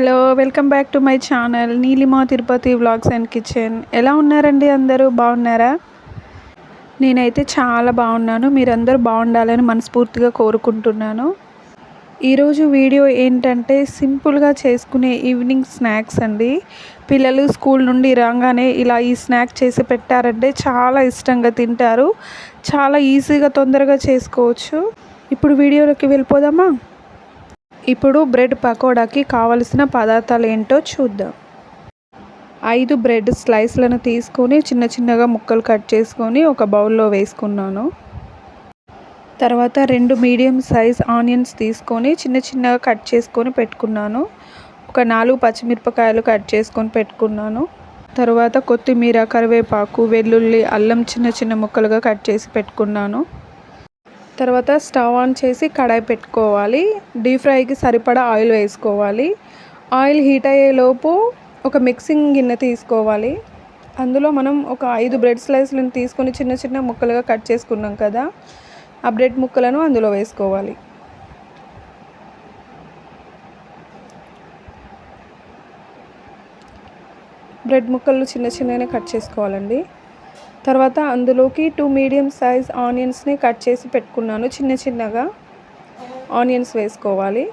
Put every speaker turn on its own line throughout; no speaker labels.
Hello welcome back to my channel Neelima Tirupati vlogs and kitchen. ఎలా ఉన్నారండి అందరూ? బాగున్నారా? నేనైతే చాలా బాగున్నాను. మీరందరూ బాగుండాలని మనస్ఫూర్తిగా కోరుకుంటున్నాను. ఈరోజు వీడియో ఏంటంటే సింపుల్గా చేసుకునే ఈవినింగ్ స్నాక్స్ అండి. పిల్లలు స్కూల్ నుండి రాగానే ఇలా ఈ స్నాక్ చేసి పెట్టారంటే చాలా ఇష్టంగా తింటారు. చాలా ఈజీగా తొందరగా చేసుకోవచ్చు. ఇప్పుడు వీడియోలోకి వెళ్ళిపోదామా? ఇప్పుడు బ్రెడ్ పకోడాకి కావలసిన పదార్థాలు ఏంటో చూద్దాం. ఐదు బ్రెడ్ స్లైస్లను తీసుకొని చిన్న చిన్నగా ముక్కలు కట్ చేసుకొని ఒక బౌల్లో వేసుకున్నాను. తర్వాత రెండు మీడియం సైజ్ ఆనియన్స్ తీసుకొని చిన్న చిన్నగా కట్ చేసుకొని పెట్టుకున్నాను. ఒక నాలుగు పచ్చిమిరపకాయలు కట్ చేసుకొని పెట్టుకున్నాను. తర్వాత కొత్తిమీర కరివేపాకు వెల్లుల్లి అల్లం చిన్న చిన్న ముక్కలుగా కట్ చేసి పెట్టుకున్నాను. తర్వాత స్టవ్ ఆన్ చేసి కడాయి పెట్టుకోవాలి. డీప్ ఫ్రైకి సరిపడా ఆయిల్ వేసుకోవాలి. ఆయిల్ హీట్ అయ్యేలోపు ఒక మిక్సింగ్ గిన్నె తీసుకోవాలి. అందులో మనం ఒక ఐదు బ్రెడ్ స్లైస్లను తీసుకొని చిన్న చిన్న ముక్కలుగా కట్ చేసుకున్నాం కదా ఆ బ్రెడ్ ముక్కలను అందులో వేసుకోవాలి. బ్రెడ్ ముక్కలు చిన్న చిన్నగానే కట్ చేసుకోవాలండి. తర్వాత అందులోకి టూ మీడియం సైజ్ ఆనియన్స్ని కట్ చేసి పెట్టుకున్నాను చిన్న చిన్నగా. ఆనియన్స్ వేసుకోవాలి.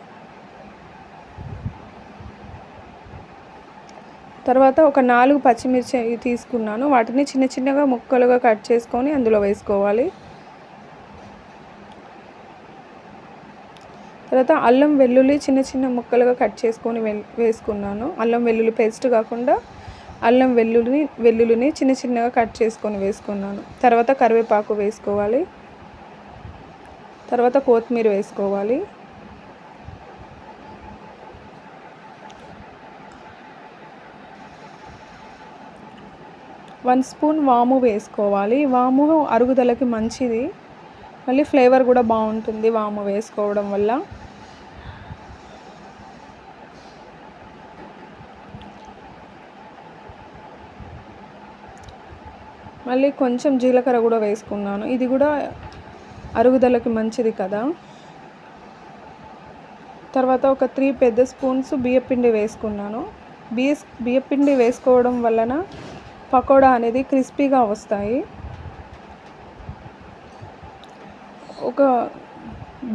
తర్వాత ఒక నాలుగు పచ్చిమిర్చి తీసుకున్నాను వాటిని చిన్న చిన్నగా ముక్కలుగా కట్ చేసుకొని అందులో వేసుకోవాలి. తర్వాత అల్లం వెల్లుల్లి చిన్న చిన్న ముక్కలుగా కట్ చేసుకొని వేసుకున్నాను. అల్లం వెల్లుల్లి పేస్ట్ కాకుండా అల్లం వెల్లుల్లిని వెల్లుల్లిని చిన్న చిన్నగా కట్ చేసుకొని వేసుకున్నాను. తర్వాత కరివేపాకు వేసుకోవాలి. తర్వాత కొత్తిమీర వేసుకోవాలి. వన్ స్పూన్ వాము వేసుకోవాలి. వాము అరుగుదలకి మంచిది. మళ్ళీ ఫ్లేవర్ కూడా బాగుంటుంది వాము వేసుకోవడం వల్ల. మళ్ళీ కొంచెం జీలకర్ర కూడా వేసుకున్నాను. ఇది కూడా అరుగుదలకి మంచిది కదా. తర్వాత ఒక త్రీ పెద్ద స్పూన్స్ బియ్యపిండి వేసుకున్నాను. బియ్య బియ్యపిండి వేసుకోవడం వలన పకోడా అనేది క్రిస్పీగా వస్తాయి. ఒక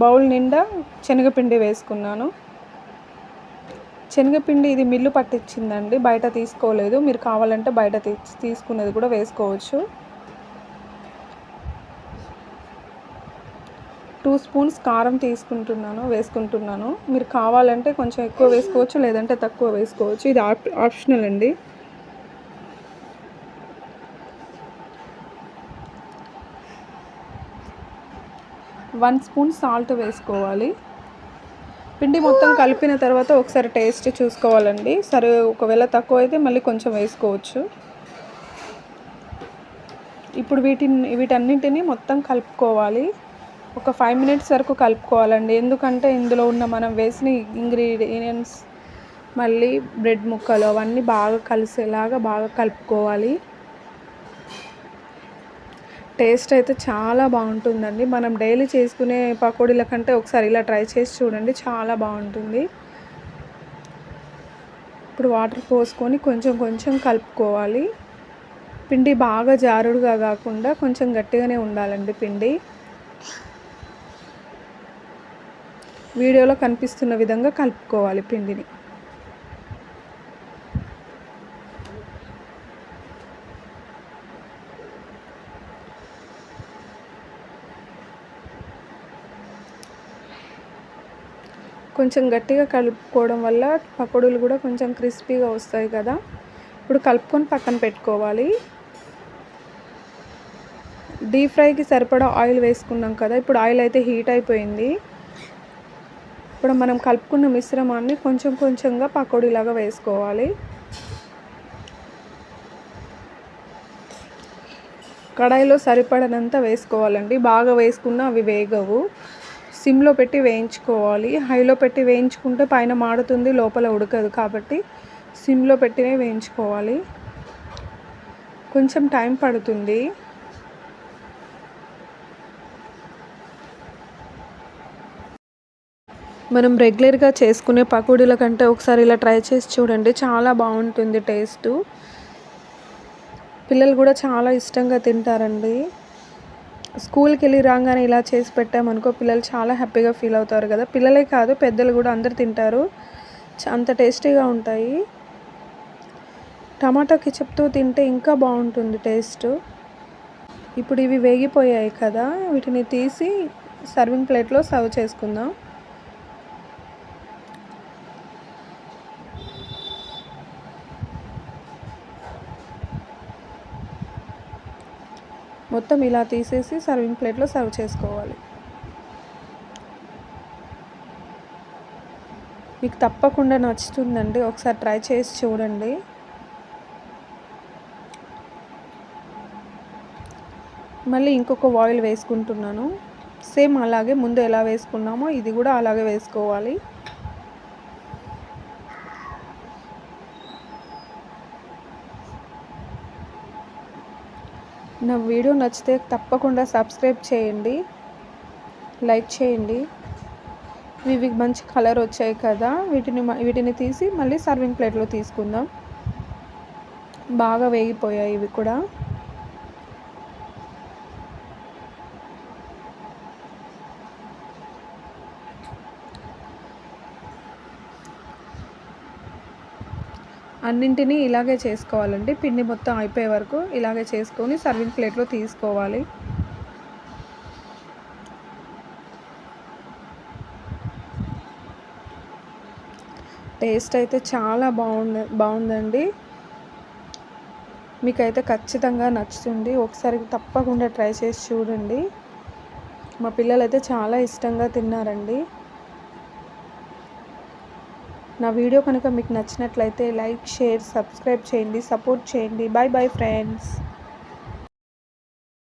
బౌల్ నిండా శనగపిండి వేసుకున్నాను. శనగపిండి ఇది మిల్లు పట్టించిందండి బయట తీసుకోలేదు. మీరు కావాలంటే బయట తీసుకునేది కూడా వేసుకోవచ్చు. టూ స్పూన్స్ కారం తీసుకుంటున్నాను వేసుకుంటున్నాను. మీరు కావాలంటే కొంచెం ఎక్కువ వేసుకోవచ్చు లేదంటే తక్కువ వేసుకోవచ్చు. ఇది ఆప్షనల్ అండి. వన్ స్పూన్ సాల్ట్ వేసుకోవాలి. పిండి మొత్తం కలిపిన తర్వాత ఒకసారి టేస్ట్ చూసుకోవాలండి. సరే ఒకవేళ తక్కువ అయితే మళ్ళీ కొంచెం వేసుకోవచ్చు. ఇప్పుడు వీటిని వీటన్నింటినీ మొత్తం కలుపుకోవాలి. ఒక ఫైవ్ మినిట్స్ వరకు కలుపుకోవాలండి. ఎందుకంటే ఇందులో ఉన్న మనం వేసిన ఇంగ్రీడియంట్స్ మళ్ళీ బ్రెడ్ ముక్కలు అవన్నీ బాగా కలిసేలాగా బాగా కలుపుకోవాలి. టేస్ట్ అయితే చాలా బాగుంటుందండి. మనం డైలీ చేసుకునే పకోడీల కంటే ఒకసారి ఇలా ట్రై చేసి చూడండి చాలా బాగుంటుంది. ఇప్పుడు వాటర్ పోసుకొని కొంచెం కొంచెం కలుపుకోవాలి. పిండి బాగా జారుడుగా కాకుండా కొంచెం గట్టిగానే ఉండాలండి పిండి. వీడియోలో కనిపిస్తున్న విధంగా కలుపుకోవాలి పిండిని. కొంచెం గట్టిగా కలుపుకోవడం వల్ల పకోడీలు కూడా కొంచెం క్రిస్పీగా వస్తాయి కదా. ఇప్పుడు కలుపుకొని పక్కన పెట్టుకోవాలి. డీప్ ఫ్రైకి సరిపడా ఆయిల్ వేసుకున్నాం కదా. ఇప్పుడు ఆయిల్ అయితే హీట్ అయిపోయింది. ఇప్పుడు మనం కలుపుకున్న మిశ్రమాన్ని కొంచెం కొంచెంగా పకోడీలాగా వేసుకోవాలి. కడాయిలో సరిపడనంత వేసుకోవాలండి. బాగా వేసుకున్న అవి వేగవు. సిమ్లో పెట్టి వేయించుకోవాలి. హైలో పెట్టి వేయించుకుంటే పైన మాడుతుంది లోపల ఉడకదు కాబట్టి సిమ్లో పెట్టినే వేయించుకోవాలి. కొంచెం టైం పడుతుంది. మనం రెగ్యులర్గా చేసుకునే పకోడీల కంటే ఒకసారి ఇలా ట్రై చేసి చూడండి చాలా బాగుంటుంది టేస్ట్. పిల్లలు కూడా చాలా ఇష్టంగా తింటారండి. స్కూల్కి వెళ్ళి రాగానే ఇలా చేసి పెట్టామనుకో పిల్లలు చాలా హ్యాపీగా ఫీల్ అవుతారు కదా. పిల్లలే కాదు పెద్దలు కూడా అందరు తింటారు. అంత టేస్టీగా ఉంటాయి. టమాటా చెప్తూ తింటే ఇంకా బాగుంటుంది టేస్ట్. ఇప్పుడు ఇవి వేగిపోయాయి కదా వీటిని తీసి సర్వింగ్ ప్లేట్లో సర్వ్ చేసుకుందాం. మొత్తం ఇలా తీసేసి సర్వింగ్ ప్లేట్లో సర్వ్ చేసుకోవాలి. మీకు తప్పకుండా నచ్చుతుందండి. ఒకసారి ట్రై చేసి చూడండి. మళ్ళీ ఇంకొక ఆయిల్ వేసుకుంటున్నాను. సేమ్ అలాగే ముందు ఎలా వేసుకున్నామో ఇది కూడా అలాగే వేసుకోవాలి. నా వీడియో నచ్చితే తప్పకుండా సబ్స్క్రైబ్ చేయండి లైక్ చేయండి. ఇవి మంచి కలర్ వచ్చాయి కదా వీటిని వీటిని తీసి మళ్ళీ సర్వింగ్ ప్లేట్లో తీసుకుందాం. బాగా వేగిపోయాయి ఇవి కూడా. అన్నింటినీ ఇలాగే చేసుకోవాలండి. పిండి మొత్తం అయిపోయే వరకు ఇలాగే చేసుకొని సర్వింగ్ ప్లేట్లో తీసుకోవాలి. టేస్ట్ అయితే చాలా బాగుంది బాగుందండి. మీకైతే ఖచ్చితంగా నచ్చుతుంది. ఒకసారి తప్పకుండా ట్రై చేసి చూడండి. మా పిల్లలు అయితే చాలా ఇష్టంగా తిన్నారండి. నా వీడియో కనుక మీకు నచ్చినట్లయితే లైక్ షేర్ సబ్స్క్రైబ్ చేయండి సపోర్ట్ చేయండి. Bye bye friends.